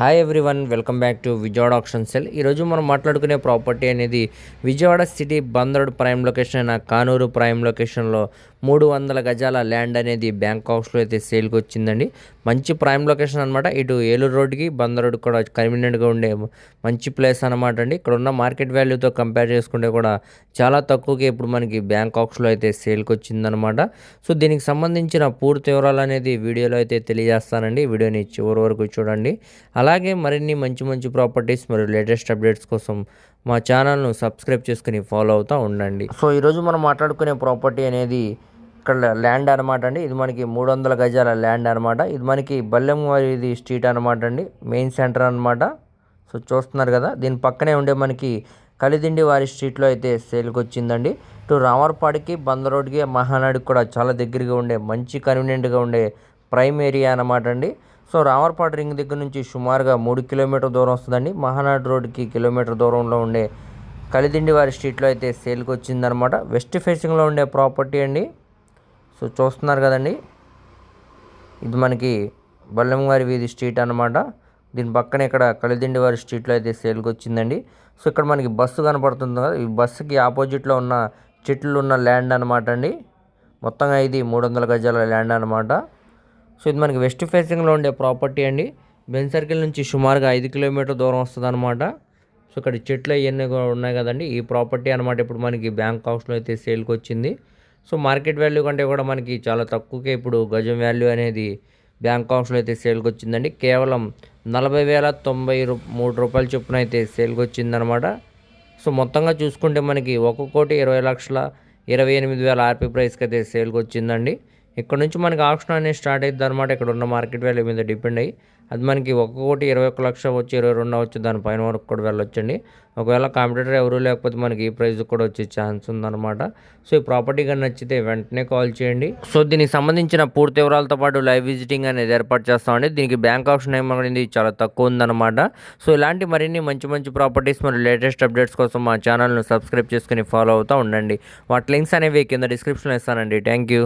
Hi everyone welcome back to Vijayawada option sell ఈరోజు మనం మాట్లాడుకునే ప్రాపర్టీ అనేది విజయవాడ సిటీ బందరుడు ప్రైమ్ లొకేషన్ అయిన కానూరు ప్రైమ్ లొకేషన్లో మూడు వందల గజాల ల్యాండ్ అనేది బ్యాంకాక్స్లో అయితే సేల్కి వచ్చిందండి. మంచి ప్రైమ్ లొకేషన్ అనమాట ఇటు ఏలూరు రోడ్కి బందరుడు కూడా కన్వీనియంట్గా ఉండే మంచి ప్లేస్ అనమాట అండి. ఇక్కడ ఉన్న మార్కెట్ వాల్యూతో కంపేర్ చేసుకుంటే కూడా చాలా తక్కువకి ఇప్పుడు మనకి బ్యాంకాక్స్లో అయితే సేల్కి వచ్చిందనమాట సో దీనికి సంబంధించిన పూర్తి వివరాలు అనేది వీడియోలో అయితే తెలియజేస్తానండి. వీడియోని చివరి వరకు చూడండి. అలా అలాగే మరిన్ని మంచి మంచి ప్రాపర్టీస్ మరియు లేటెస్ట్ అప్డేట్స్ కోసం మా ఛానల్ను సబ్స్క్రైబ్ చేసుకుని ఫాలో అవుతూ ఉండండి. సో ఈరోజు మనం మాట్లాడుకునే ప్రాపర్టీ అనేది ఇక్కడ ల్యాండ్ అనమాట అండి. ఇది మనకి మూడు వందల గజాల ల్యాండ్ అనమాట ఇది మనకి బల్లెం ఇది స్ట్రీట్ అనమాట అండి. మెయిన్ సెంటర్ అనమాట సో చూస్తున్నారు కదా దీని పక్కనే ఉండే మనకి కలిదిండి వారి స్ట్రీట్లో అయితే సేల్కి వచ్చిందండి. ఇటు రామర్పాడికి బంద రోడ్కి మహానాడికి కూడా చాలా దగ్గరగా ఉండే మంచి కన్వీనియంట్గా ఉండే ప్రైమ్ ఏరియా అనమాట అండి. సో రామర్పాడు రింగ్ దగ్గర నుంచి సుమారుగా మూడు కిలోమీటర్ దూరం వస్తుందండి. మహానాడు రోడ్కి కిలోమీటర్ దూరంలో ఉండే కలిదిండి వారి స్ట్రీట్లో అయితే సేల్కి వచ్చిందనమాట వెస్ట్ ఫేసింగ్లో ఉండే ప్రాపర్టీ అండి. సో చూస్తున్నారు కదండి. ఇది మనకి బల్లంవారి వీధి స్ట్రీట్ అనమాట దీని పక్కన ఇక్కడ కలిదిండి వారి స్ట్రీట్లో అయితే సేల్కి వచ్చిందండి. సో ఇక్కడ మనకి బస్సు కనపడుతుంది కదా. ఈ బస్సుకి ఆపోజిట్లో ఉన్న చెట్లు ఉన్న ల్యాండ్ అనమాట అండి. మొత్తంగా ఇది మూడు వందల గజాల ల్యాండ్ అనమాట సో ఇది మనకి వెస్ట్ ఫేసింగ్లో ఉండే ప్రాపర్టీ అండి. బెన్ సర్కిల్ నుంచి సుమారుగా ఐదు కిలోమీటర్ దూరం వస్తుంది అనమాట సో ఇక్కడ చెట్లు అవన్నీ కూడా ఉన్నాయి కదండి. ఈ ప్రాపర్టీ అనమాట ఇప్పుడు మనకి బ్యాంక్ హౌస్లో అయితే సేల్కి వచ్చింది. సో మార్కెట్ వాల్యూ కంటే కూడా మనకి చాలా తక్కువకే ఇప్పుడు గజం వాల్యూ అనేది బ్యాంక్ హౌస్లో అయితే సేల్కి వచ్చిందండి. కేవలం నలభై వేల తొంభై మూడు రూపాయల చొప్పున అయితే సేల్కి వచ్చిందనమాట సో మొత్తంగా చూసుకుంటే మనకి ఒక కోటి ఇరవై లక్షల ఇరవై ఎనిమిది వేల ఆర్పీ ప్రైస్కి అయితే సేల్కి వచ్చిందండి. ఇక్కడ నుంచి మనకి ఆప్షన్ అనేది స్టార్ట్ అవుతుంది అనమాట ఇక్కడ ఉన్న మార్కెట్ వాల్యూ మీద డిపెండ్ అయ్యి. అది మనకి ఒక కోటి ఇరవై ఒక్క లక్ష వచ్చి ఇరవై రెండు వచ్చి దానిపైన వరకు కూడా వెళ్ళొచ్చండి. ఒకవేళ కాంపిటేటర్ ఎవరు లేకపోతే మనకి ఈ ప్రైస్ కూడా వచ్చే ఛాన్స్ ఉందన్నమాట. సో ఈ ప్రాపర్టీ కానీ నచ్చితే వెంటనే కాల్ చేయండి. సో దీనికి సంబంధించిన పూర్తి వివరాలతో పాటు లైవ్ విజిటింగ్ అనేది ఏర్పాటు చేస్తామండి. దీనికి బ్యాంక్ ఆప్షన్ ఏమనేది చాలా తక్కువ ఉందన్నమాట. సో ఇలాంటి మరిన్ని మంచి మంచి ప్రాపర్టీస్ మరియు లేటెస్ట్ అప్డేట్స్ కోసం మా ఛానల్ను సబ్స్క్రైబ్ చేసుకుని ఫాలో అవుతూ ఉండండి. వాటి లింక్స్ అనేవి కింద డిస్క్రిప్షన్లో ఇస్తానండి. Thank you